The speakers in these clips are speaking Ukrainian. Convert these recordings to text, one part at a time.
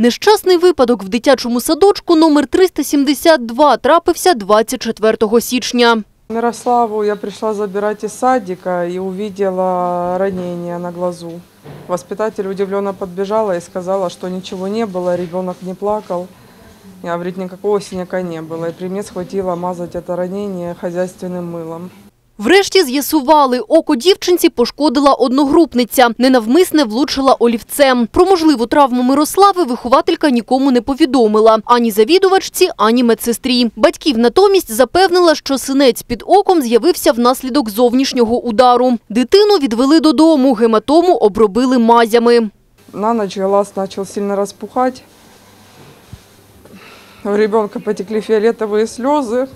Нещасний випадок в дитячому садочку номер 372 трапився 24 січня. Мирославу я пришла забирать из садика и увидела ранение на глазу. Воспитатель удивленно подбежала и сказала, что ничего не было, ребенок не плакал. Я говорит, никакого синяка не было. И при мне схватила мазать это ранение хозяйственным мылом. Врешті з'ясували, око дівчинці пошкодила одногрупниця. Ненавмисне влучила олівцем. Про можливу травму Мирослави вихователька нікому не повідомила. Ані завідувачці, ані медсестрі. Батьків натомість запевнила, що синець під оком з'явився внаслідок зовнішнього удару. Дитину відвели додому, гематому обробили мазями. На ночь глаз начал сильно распухать. У ребенка потекли фиолетовые слезы.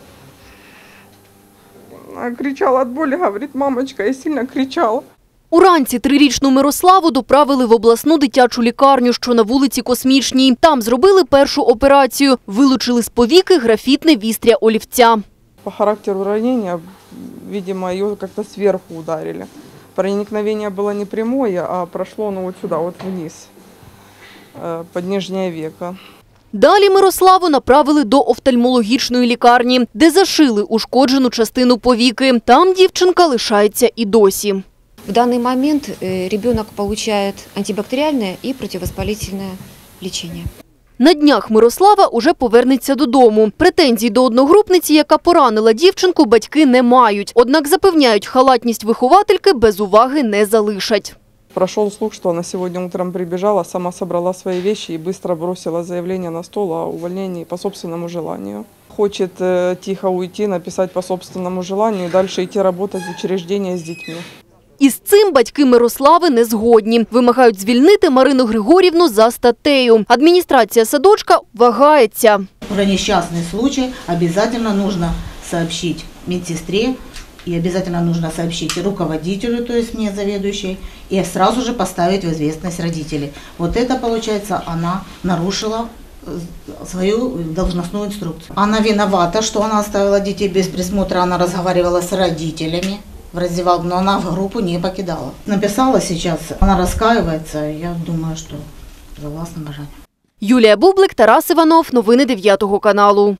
Она кричала от боли, говорит, мамочка, я сильно кричала. Уранці трирічну Мирославу доправили в обласну дитячу лікарню, що на вулиці Космічній. Там зробили першу операцію. Вилучили з повіки графітне вістря олівця. По характеру ранения, видимо, ее как-то сверху ударили. Проникновение было не прямое, а прошло ну, вот сюда, вот вниз, э, под нижнее веко. Далі Мирославу направили до офтальмологічної лікарні, де зашили ушкоджену частину повіки. Там дівчинка лишається і досі. В данный момент э, ребенок получает антибактериальное и противовоспалительное лечение. На днях Мирослава уже повернеться додому. Претензій до одногрупниці, яка поранила дівчинку, батьки не мають. Однак запевняють, халатність виховательки без уваги не залишать. Прошел слух, что она сегодня утром прибежала, сама собрала свои вещи и быстро бросила заявление на стол о увольнении по собственному желанию. Хочет э, тихо уйти, написать по собственному желанию и дальше идти работать в учреждение с детьми. Із цим батьки Мирослави не згодні. Вимагають звільнити Марину Григорівну за статтею. Адміністрація садочка вагається. Про несчастный случай обязательно нужно сообщить медсестре и обязательно нужно сообщить руководителю, то есть мне заведующей, и сразу же поставить в известность родителей. Вот это, получается, она нарушила э, свою должностную инструкцию. Она виновата, что она оставила детей без присмотра, она разговаривала с родителями в раздевалке, но она в группу не покидала. Написала сейчас, она раскаивается, я думаю, что согласна бажанию. Юлія Бублик, Тарас Іванов. Новини 9 каналу.